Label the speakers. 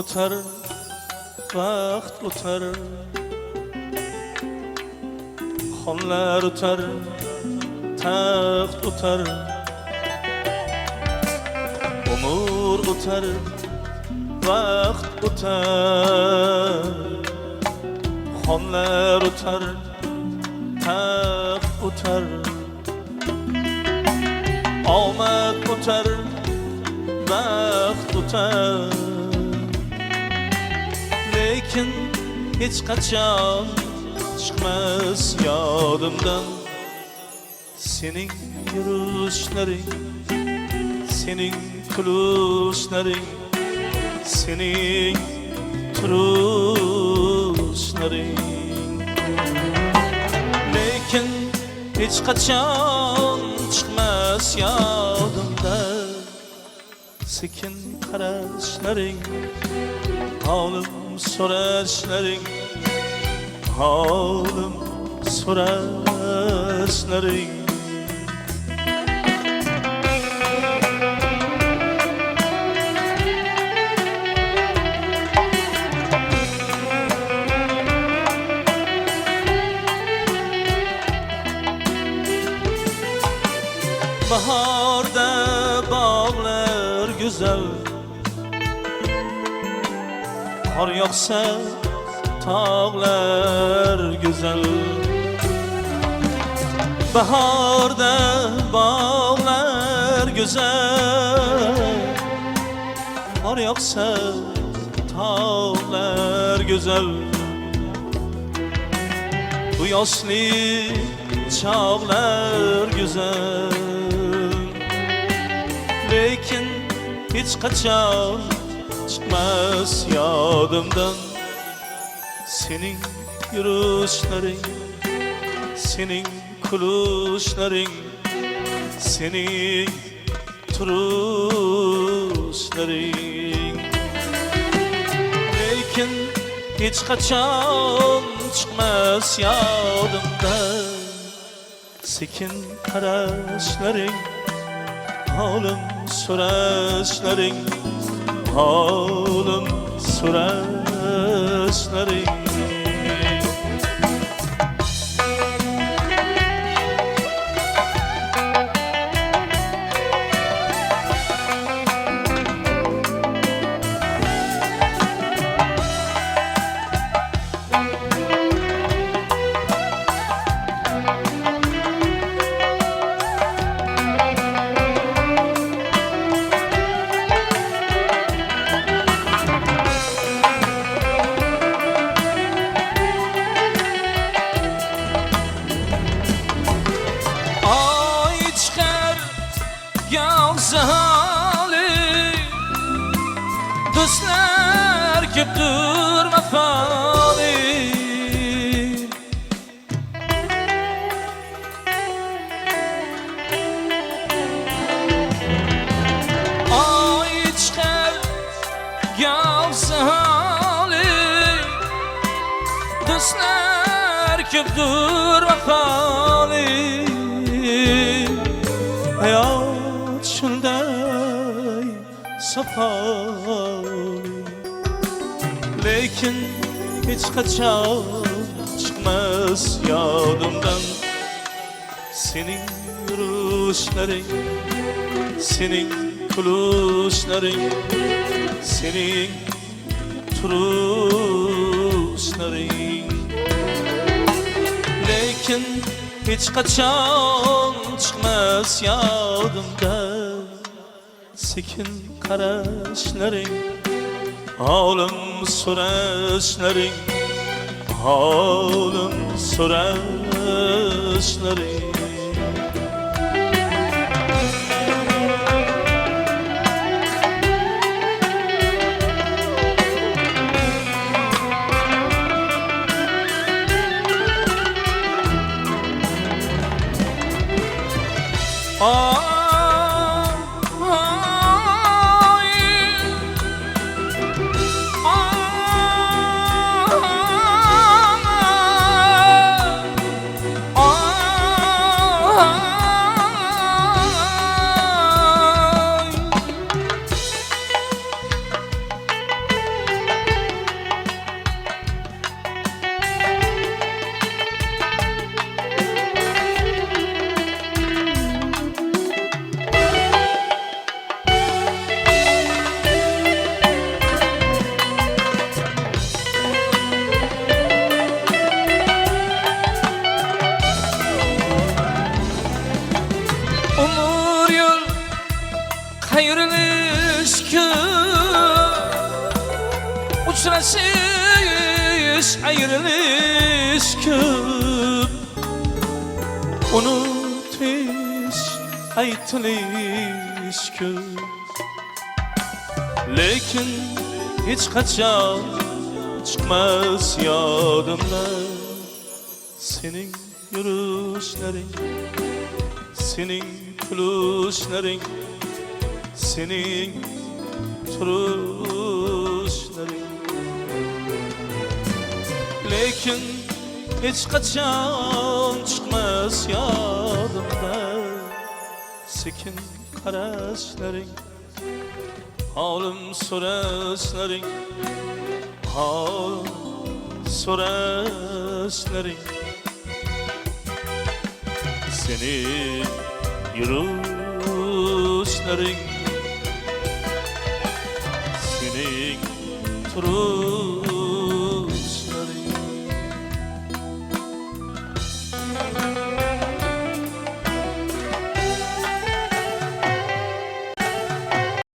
Speaker 1: o'tar vaqt o'tar xonlar o'tar taxt o'tar umr o'tar vaqt o'tar xonlar o'tar taxt o'tar omad o'tar baxt o'tar lekin hech qachon chiqmas yodimdan sening yurishlaring sening kulishlaring sening turishlaring lekin hech qachon chiqmas yodimdan sekin qarashlaring holim so'rashlaring holim so'rashlaring Baharda bağlar güzel Kar yoksa tağlar güzel. Baharda bağlar güzel. Kar yoksa tağlar güzel. Bu yaşlı çağlar güzel. Lekin hiç kaçan çıkmaz yadımdan. Senin yürüyüşlerin, senin kuluşların Senin turuşların Lekin hiç kaçan çıkmaz yadımdan. Sekin karışların Halim so'rashlaring Halim so'rashlaring Dostlar köptür vefali Hayat şunday safalı Lekin hiç kaçan çıkmaz yadımdan. Senin yürüyüşlerin, senin kuluşların Senin turuşların Lekin hiç kaçan çıkmaz yadımdan Sekin karışların Halim so'rashlaring Halim so'rashlaring Oh taşış ayrılış köp Unut hiç aytılış köp Lekin hiç kaçan çıkmaz yadımdan Senin yürüyüşlerin Senin gülüşlerin Senin turuşların Lekin hiç kaçan çıkmaz yadımdan Sekin karışların Halim sorasların Halim sorasların Senin yürüyüşlerin Senin turuşların